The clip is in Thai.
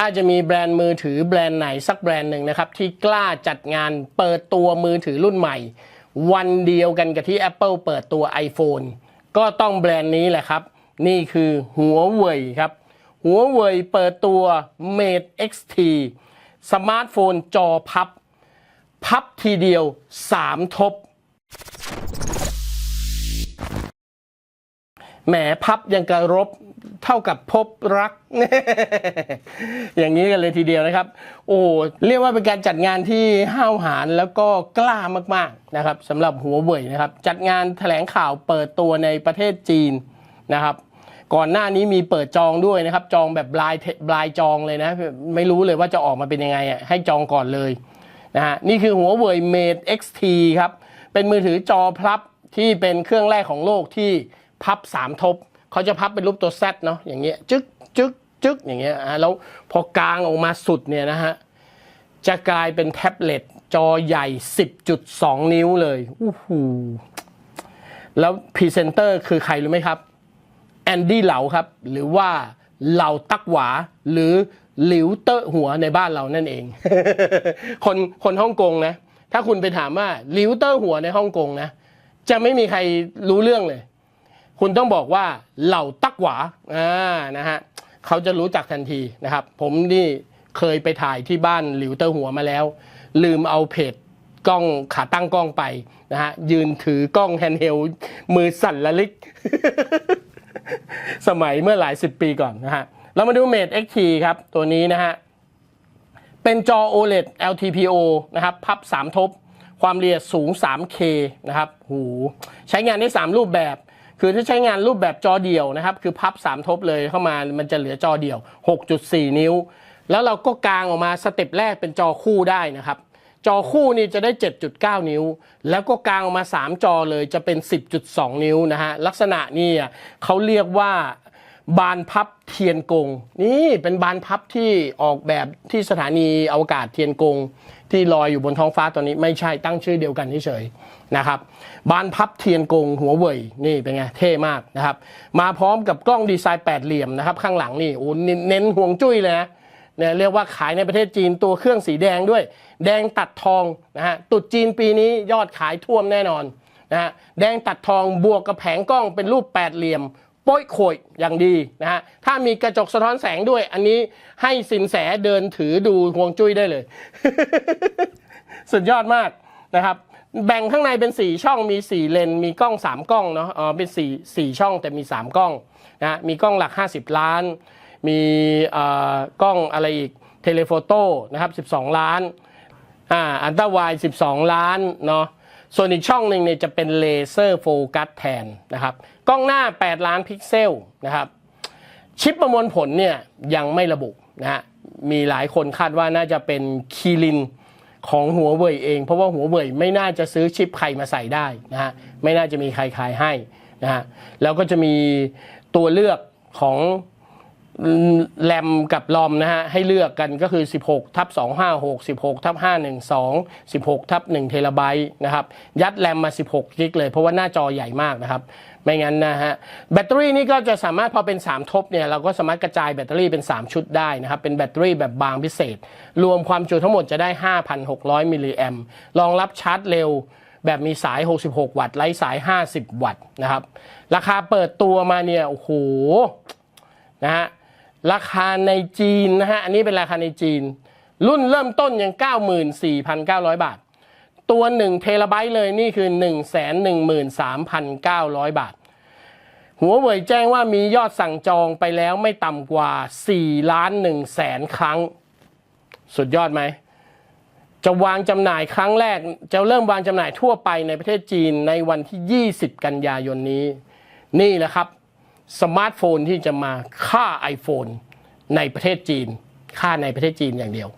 ถ้าจะมีแบรนด์มือถือแบรนด์ไหนสักแบรนด์หนึ่งนะครับที่กล้าจัดงานเปิดตัวมือถือรุ่นใหม่ วันเดียวกันกับที่ Apple เปิดตัว iPhone ก็ต้องแบรนด์นี้แหละครับ นี่คือหัวเว่ยครับหัวเว่ยเปิดตัว Mate XT สมาร์ทโฟนจอพับ พับทีเดียว 3 ทบ แหมพับยังกระรบเท่ากับพบรัก อย่างนี้กันเลยทีเดียวนะครับ โอ้เรียกว่าเป็นการจัดงานที่ห้าวหาญแล้วก็กล้ามากๆนะครับสำหรับหัวเว่ยนะครับ จัดงานแถลงข่าวเปิดตัวในประเทศจีนนะครับ ก่อนหน้านี้มีเปิดจองด้วยนะครับ จองแบบลายลายจองเลยนะ ไม่รู้เลยว่าจะออกมาเป็นยังไงอะให้จองก่อนเลยนะฮะนี่คือหัวเว่ย Mate XT ครับ เป็นมือถือจอพับที่เป็นเครื่องแรกของโลกที่ พับ3ทบเขาจะพับเป็นรูปตัว Z เนาะอย่างเงี้ยจึ๊กจึ๊กจึ๊กอย่างเงี้ยอะแล้วพอกลางออกมาสุดเนี่ยนะฮะจะกลายเป็นแท็บเล็ตจอใหญ่ 10.2 นิ้วเลยอู้หูแล้วพรีเซนเตอร์คือใครรู้ไหมครับแอนดี้เหลาครับ หรือว่าเหลาตักหวาหรือหลิวเตอร์หัวในบ้านเรานั่นเอง คนคนฮ่องกงนะ ถ้าคุณไปถามว่าหลิวเตอร์หัวในฮ่องกงนะ จะไม่มีใครรู้เรื่องเลย คุณต้องบอกว่าเหล่าตักหวาอ่านะฮะเขาจะรู้จักทันทีนะครับ ผมนี่เคยไปถ่ายที่บ้านหลิวเตอร์หัวมาแล้ว ลืมเอาเพจกล้องขาตั้งกล้องไปนะฮะยืนถือกล้องแฮนด์เฮลมือสั่นละลิก สมัยเมื่อหลายสิบปีก่อนนะฮะเรามาดู Mate XT ครับ ตัวนี้นะฮะ เป็นจอ OLED LTPO นะครับ พับ 3 ทบ ความละเอียดสูง 3K นะครับ หู ใช้งานได้ 3 รูปแบบ คือถ้าใช้งานรูปแบบจอเดี่ยวนะครับ คือพับ 3 ทบเลยเข้ามามันจะเหลือจอเดี่ยว 6.4 นิ้ว แล้วเราก็กางออกมาสเต็ปแรกเป็นจอคู่ได้นะครับ จอคู่นี่จะได้ 7.9 นิ้ว แล้วก็กางออกมา 3 จอเลยจะเป็น 10.2 นิ้วนะฮะลักษณะนี่เขาเรียกว่า บานพับเทียนกง นี่เป็นบานพับที่ออกแบบที่สถานีอวกาศเทียนกง ที่ลอยอยู่บนท้องฟ้าตอนนี้ไม่ใช่ตั้งชื่อเดียวกันเฉยๆนะครับ บานพับเทียนกงหัวเว่ยนี่เป็นไงเท่มากนะครับ มาพร้อมกับกล้องดีไซน์แปดเหลี่ยมนะครับ ข้างหลังนี่โอ้เน้นเน้นห่วงจุ้ยเลยนะเนี่ยเรียกว่าขายในประเทศจีนตัวเครื่องสีแดงด้วย แดงตัดทองนะฮะตุดจีนปีนี้ยอดขายท่วมแน่นอนนะฮะแดงตัดทองบวกกับแผงกล้องเป็นรูปแปดเหลี่ยม โป้ยโขยอย่างดีนะฮะ ถ้ามีกระจกสะท้อนแสงด้วย อันนี้ให้สินแสเดินถือดูห่วงจุ้ยได้เลย สุดยอดมากนะครับ แบ่งข้างในเป็น 4 ช่องมี 4 เลน มีกล้อง 3 กล้องเนาะอ๋อเป็น4 4ช่องแต่มี 3 กล้องนะมีกล้องหลัก 50 ล้าน มีเอ่อกล้องอะไรอีกเทเลโฟโต้นะครับ 12 ล้านอ่าอันตราไวด์12 ล้านเนาะ ส่วนอีกช่องหนึ่งเนี่ยจะเป็นเลเซอร์โฟกัสแทนนะครับ กล้องหน้า 8 ล้านพิกเซลนะครับ ชิปประมวลผลเนี่ยยังไม่ระบุนะฮะ มีหลายคนคาดว่าน่าจะเป็นคีรินของหัวเว่ยเอง เพราะว่าหัวเว่ยไม่น่าจะซื้อชิปใครมาใส่ได้นะฮะ ไม่น่าจะมีใครขายให้นะฮะ แล้วก็จะมีตัวเลือกของ แรมกับลอมนะฮะให้เลือกกันก็คือ 16ทับ256 16ทับ512 16ทับ1เทราไบต์นะครับยัดแรมมา 16 กิกเลยเพราะว่าหน้าจอใหญ่มากนะครับ ไม่งั้นนะฮะแบตเตอรี่นี่ก็จะสามารถพอเป็น 3 ทบเนี่ยเราก็สามารถกระจายแบตเตอรี่เป็น 3 ชุดได้นะครับ เป็นแบตเตอรี่แบบบางพิเศษ รวมความจุทั้งหมดจะได้ 5,600 มิลลิแอมรองรับชาร์จเร็วแบบมีสาย 66 วัตต์ไร้สาย 50 วัตต์นะครับ ราคาเปิดตัวมาเนี่ย โอ้โห นะฮะ ราคาในจีนนะฮะ อันนี้เป็นราคาในจีน รุ่นเริ่มต้นยัง 94,900 บาท ตัว 1 เทราไบต์เลยนี่คือ 113,900 บาท หัวเว่ยแจ้งว่ามียอดสั่งจองไปแล้วไม่ต่ำกว่า 4 ล้าน1แสนครั้ง สุดยอดไหม จะวางจำหน่ายครั้งแรก จะเริ่มวางจำหน่ายทั่วไปในประเทศจีนในวันที่ 20 กันยายนนี้ นี่แหละครับ สมาร์ทโฟนที่จะมาฆ่า iPhone ในประเทศจีน ฆ่าในประเทศจีนอย่างเดียว